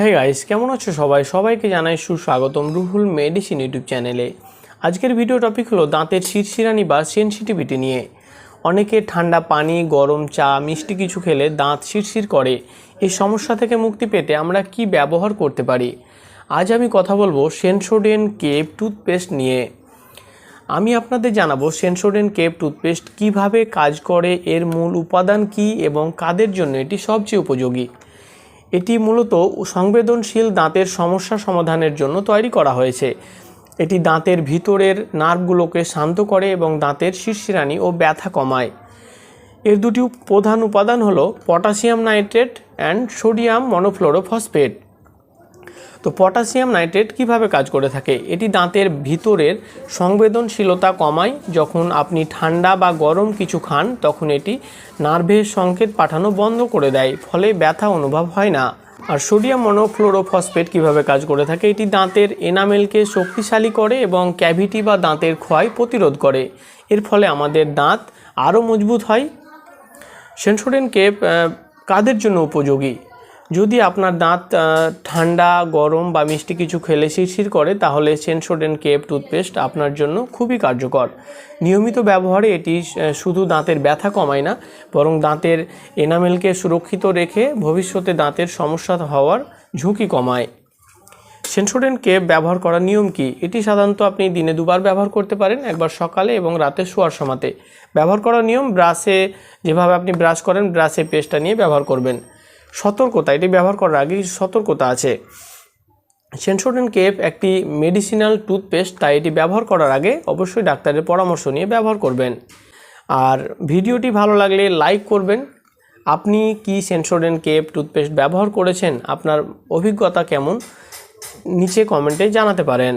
হ্যাঁ গাইস কেমন আছো সবাই? সবাইকে জানাই সুস্বাগতম রুহুল মেডিসিন ইউটিউব চ্যানেলে। আজকের ভিডিও টপিক হলো দাঁতের শিরশিরানি বা সেনসিটিভিটি নিয়ে। অনেকে ঠান্ডা পানি, গরম চা, মিষ্টি কিছু খেলে দাঁত শিরশির করে। এই সমস্যা থেকে মুক্তি পেতে আমরা কি ব্যবহার করতে পারি? আজ আমি কথা বলব সেনসোডেন কেপ টুথপেস্ট নিয়ে। আমি আপনাদের জানাব সেনসোডেন কেপ টুথপেস্ট কীভাবে কাজ করে, এর মূল উপাদান কি এবং কাদের জন্য এটি সবচেয়ে উপযোগী। এটি মূলত সংবেদনশীল দাঁতের সমস্যা সমাধানের জন্য তৈরি করা হয়েছে। এটি দাঁতের ভিতরের নার্ভগুলোকে শান্ত করে এবং দাঁতের শিরশিরানি ও ব্যথা কমায়। এর দুটি প্রধান উপাদান হলো potassium nitrate and sodium monofluorophosphate. তো পটাশিয়াম নাইট্রেট কীভাবে কাজ করে থাকে? এটি দাঁতের ভিতরের সংবেদনশীলতা কমায়। যখন আপনি ঠান্ডা বা গরম কিছু খান, তখন এটি নার্ভের সংকেত পাঠানো বন্ধ করে দেয়, ফলে ব্যথা অনুভব হয় না। আর সোডিয়াম মনোফ্লোরোফসফেট কীভাবে কাজ করে থাকে? এটি দাঁতের এনামেলকে শক্তিশালী করে এবং ক্যাভিটি বা দাঁতের ক্ষয় প্রতিরোধ করে। এর ফলে আমাদের দাঁত আরও মজবুত হয়। সেন্সোডেন কেপ কাদের জন্য উপযোগী? যদি আপনার দাঁত ঠান্ডা, গরম বা মিষ্টি কিছু খেলে শিরশির করে, তাহলে সেন্সোডেন কেপ টুথপেস্ট আপনার জন্য খুবই কার্যকর। নিয়মিত ব্যবহারে এটি শুধু দাঁতের ব্যথা কমায় না, বরং দাঁতের এনামেলকে সুরক্ষিত রেখে ভবিষ্যতে দাঁতের সমস্যা হওয়ার ঝুঁকি কমায়। সেন্সোডেন কেপ ব্যবহার করার নিয়ম কি? এটি সাধারণত আপনি দিনে দুবার ব্যবহার করতে পারেন, একবার সকালে এবং রাতে শোয়ার সময়তে। ব্যবহার করার নিয়ম ব্রাশে, যেভাবে আপনি ব্রাশ করেন, ব্রাশে পেস্টটা নিয়ে ব্যবহার করবেন। সতর্কতা, এটি ব্যবহার করার আগে কিছু সতর্কতা আছে। সেন্সোডেন কেপ একটি মেডিসিনাল টুথপেস্ট, তাই এটি ব্যবহার করার আগে অবশ্যই ডাক্তারের পরামর্শ নিয়ে ব্যবহার করবেন। আর ভিডিওটি ভালো লাগলে লাইক করবেন। আপনি কি সেন্সোডেন কেপ টুথপেস্ট ব্যবহার করেছেন? আপনার অভিজ্ঞতা কেমন? নিচে কমেন্টে জানাতে পারেন।